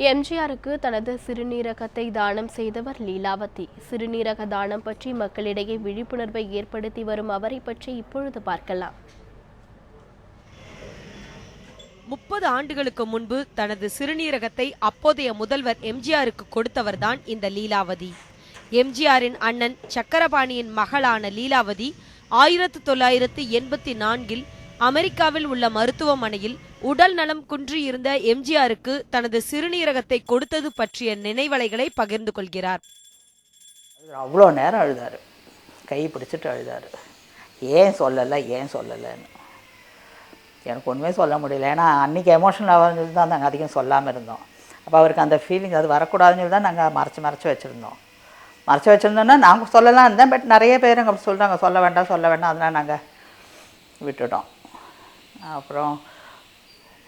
எம்ஜிஆருக்கு தனது சிறுநீரகத்தை தானம் செய்தவர் லீலாவதி. சிறுநீரக தானம் பற்றி மக்களிடையே விழிப்புணர்வை ஏற்படுத்தி வரும் அவரை பற்றி இப்பொழுது பார்க்கலாம். முப்பது ஆண்டுகளுக்கு முன்பு தனது சிறுநீரகத்தை அப்போதைய முதல்வர் எம்ஜிஆருக்கு கொடுத்தவர்தான் இந்த லீலாவதி. எம்ஜிஆரின் அண்ணன் சக்கரபாணியின் மகளான லீலாவதி ஆயிரத்து தொள்ளாயிரத்து எண்பத்தி நான்கில் அமெரிக்காவில் உள்ள மருத்துவமனையில் உடல் நலம் குன்றியிருந்த எம்ஜிஆருக்கு தனது சிறுநீரகத்தை கொடுத்தது பற்றிய நினைவலைகளை பகிர்ந்து கொள்கிறார். அவ்வளோ நேரம் அழுதார். கை பிடிச்சிட்டு அழுதார். ஏன் சொல்லலை ஏன் சொல்லலைன்னு. எனக்கு ஒன்றுமே சொல்ல முடியல. ஏன்னா அன்றைக்கி எமோஷனலாக ஆகிறது தான் நாங்கள் அதிகம் சொல்லாமல் இருந்தோம். அப்போ அவருக்கு அந்த ஃபீலிங் அது வரக்கூடாதுன்னு சொல்லி தான் நாங்கள் மறைச்சி மறைச்சி வச்சுருந்தோம். மறைச்சி வச்சுருந்தோன்னா நாங்கள் சொல்லலாம் இருந்தேன் பட் நிறைய பேர் அங்கே அப்படி சொல்கிறாங்க சொல்ல வேண்டாம் சொல்ல வேண்டாம் அதனால் நாங்கள் விட்டுட்டோம். அப்புறம்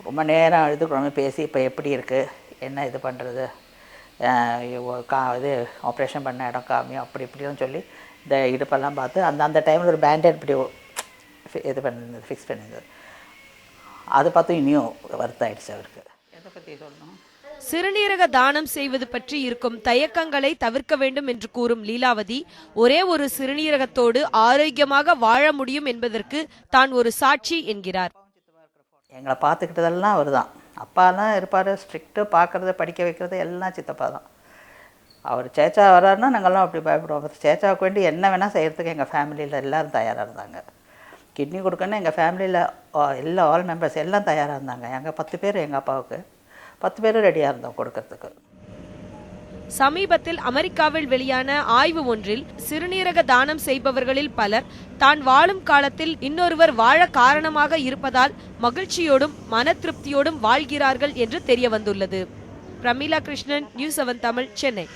ரொம்ப நேரம் அழுதுக்கிறோமே பேசி இப்போ எப்படி இருக்குது என்ன இது பண்ணுறது கா இது ஆப்ரேஷன் பண்ண இடம் காமியும் அப்படி இப்படின்னு சொல்லி இந்த இடுப்பெல்லாம் பார்த்து அந்த அந்த டைமில் ஒரு பேண்டேட் இப்படி இது பண்ணிருந்தது ஃபிக்ஸ் பண்ணியிருந்தது. அதை பார்த்து இனியும் வருத்தாயிடுச்சு அவருக்கு. எதை பற்றி சொல்லணும்? சிறுநீரக தானம் செய்வது பற்றி இருக்கும் தயக்கங்களை தவிர்க்க வேண்டும் என்று கூறும் லீலாவதி ஒரே ஒரு சிறுநீரகத்தோடு ஆரோக்கியமாக வாழ முடியும் என்பதற்கு தான் ஒரு சாட்சி என்கிறார். எங்களை பார்த்துக்கிட்டதெல்லாம் அவர் தான். அப்பாலாம் இருப்பார் ஸ்ட்ரிக்ட்டு பார்க்குறது படிக்க வைக்கிறது எல்லாம் சித்தப்பா தான். அவர் சேச்சா வர்றாருன்னா நாங்கள்லாம் அப்படி பயப்படுவோம். சேச்சாவுக்கு வேண்டி என்ன வேணால் செய்கிறதுக்கு எங்கள் ஃபேமிலியில் எல்லோரும் தயாராக இருந்தாங்க. கிட்னி கொடுக்கணும்னு எங்கள் ஃபேமிலியில் எல்லா ஆல் மெம்பர்ஸ் எல்லாம் தயாராக இருந்தாங்க. எங்கள் பத்து பேர் எங்கள் அப்பாவுக்கு. பத்து பேரும் ரெடியாக இருந்தோம் கொடுக்கறதுக்கு. சமீபத்தில் அமெரிக்காவில் வெளியான ஆய்வு ஒன்றில் சிறுநீரக தானம் செய்பவர்களில் பலர் தான் வாழும் காலத்தில் இன்னொருவர் வாழ காரணமாக இருப்பதால் மகிழ்ச்சியோடும் மன திருப்தியோடும் வாழ்கிறார்கள் என்று தெரிய வந்துள்ளது பிரமீலா கிருஷ்ணன் நியூஸ் செவன் தமிழ் சென்னை.